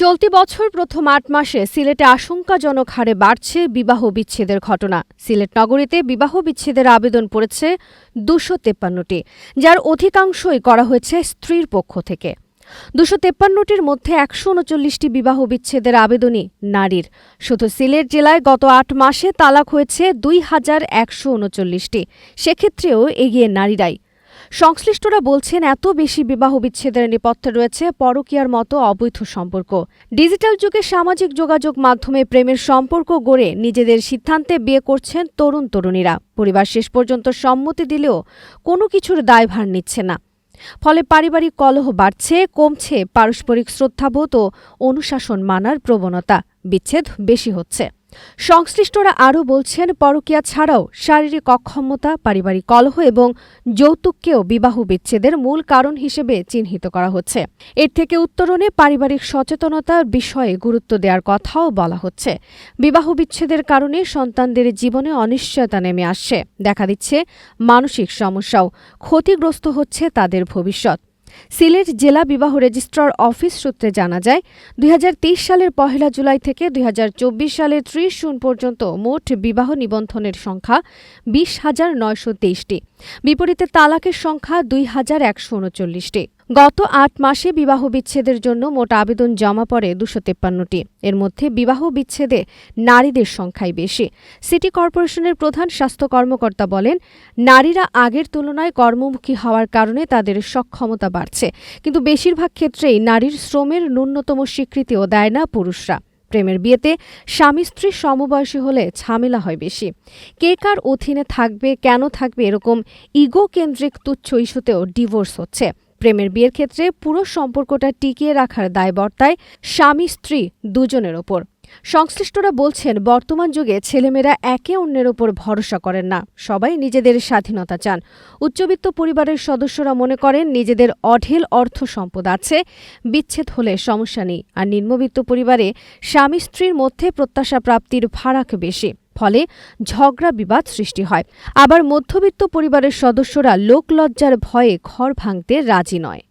চলতি বছর প্রথম আট মাসে সিলেটে আশঙ্কাজনক হারে বাড়ছে বিবাহ বিচ্ছেদের ঘটনা। সিলেট নগরীতে বিবাহ বিচ্ছেদের আবেদন পড়েছে দুশো তেপ্পান্নটি, যার অধিকাংশই করা হয়েছে স্ত্রীর পক্ষ থেকে। দুশো তেপ্পান্নটির মধ্যে একশো উনচল্লিশটি বিবাহ বিচ্ছেদের আবেদনই নারীর। শুধু সিলেট জেলায় গত আট মাসে তালাক হয়েছে দুই হাজার একশো উনচল্লিশটি, সেক্ষেত্রেও এগিয়ে নারীরাই। সংশ্লিষ্টরা বলছেন, এত বেশি বিবাহ বিচ্ছেদের নেপথ্যে রয়েছে পরকীয়ার মতো অবৈধ সম্পর্ক। ডিজিটাল যুগে সামাজিক যোগাযোগ মাধ্যমে প্রেমের সম্পর্ক গড়ে নিজেদের সিদ্ধান্তে বিয়ে করছেন তরুণ তরুণীরা। পরিবার শেষ পর্যন্ত সম্মতি দিলেও কোনো কিছুর দায়ভার নিচ্ছে না। ফলে পারিবারিক কলহ বাড়ছে, কমছে পারস্পরিক শ্রদ্ধাবোধ ও অনুশাসন মানার প্রবণতা। বিচ্ছেদ বেশি হচ্ছে। সংশ্লিষ্টরা আরও বলছেন, পরকিয়া ছাড়াও শারীরিক অক্ষমতা, পারিবারিক কলহ এবং যৌতুককেও বিবাহ বিচ্ছেদের মূল কারণ হিসেবে চিহ্নিত করা হচ্ছে। এর থেকে উত্তরণে পারিবারিক সচেতনতার বিষয়ে গুরুত্ব দেওয়ার কথাও বলা হচ্ছে। বিবাহ বিচ্ছেদের কারণে সন্তানদের জীবনে অনিশ্চয়তা নেমে আসছে। দেখা দিচ্ছে, মানসিক সমস্যাও ক্ষতিগ্রস্ত হচ্ছে তাদের ভবিষ্যৎ। সিলেট জেলা বিবাহ রেজিস্ট্রার অফিস সূত্রে জানা যায়, দুই হাজার তেইশ সালের পহেলা জুলাই থেকে দুই হাজার চব্বিশ সালের ত্রিশ জুন পর্যন্ত মোট বিবাহ নিবন্ধনের সংখ্যা বিশ হাজার নয়শো তেইশটি। বিপরীতে তালাকের সংখ্যা দুই হাজার একশো উনচল্লিশটি। গত আট মাসে বিবাহ বিচ্ছেদের জন্য মোট আবেদন জমা পড়ে দুশো তেপ্পান্নটি। এর মধ্যে বিবাহ বিচ্ছেদে নারীদের সংখ্যাই বেশি। সিটি কর্পোরেশনের প্রধান স্বাস্থ্য কর্মকর্তা বলেন, নারীরা আগের তুলনায় কর্মমুখী হওয়ার কারণে তাদের সক্ষমতা বাড়ছে, কিন্তু বেশিরভাগ ক্ষেত্রেই নারীর শ্রমের ন্যূনতম স্বীকৃতিও দেয় না পুরুষরা। প্রেমের বিয়েতে স্বামী স্ত্রী সমবয়সী হলে ঝামেলা হয় বেশি। কে কার অধীনে থাকবে, কেন থাকবে এরকম ইগো কেন্দ্রিক তুচ্ছ ইস্যুতেও ডিভোর্স হচ্ছে। প্রেমের বিয়ের ক্ষেত্রে পুরো সম্পর্কটা টিকিয়ে রাখার দায়বর্তায় স্বামী স্ত্রী দুজনের ওপর। সংশ্লিষ্টরা বলছেন, বর্তমান যুগে ছেলেমেয়েরা একে অন্যের ওপর ভরসা করেন না, সবাই নিজেদের স্বাধীনতা চান। উচ্চবিত্ত পরিবারের সদস্যরা মনে করেন, নিজেদের অঢেল অর্থ সম্পদ আছে, বিচ্ছেদ হলে সমস্যা নেই। আর নিম্নবিত্ত পরিবারে স্বামী স্ত্রীর মধ্যে প্রত্যাশা প্রাপ্তির ফারাক বেশি। ফলে ঝগড়া বিবাদ সৃষ্টি হয়। আবার মধ্যবিত্ত পরিবারের সদস্যরা লোকলজ্জার ভয়ে ঘর ভাঙতে রাজি নয়।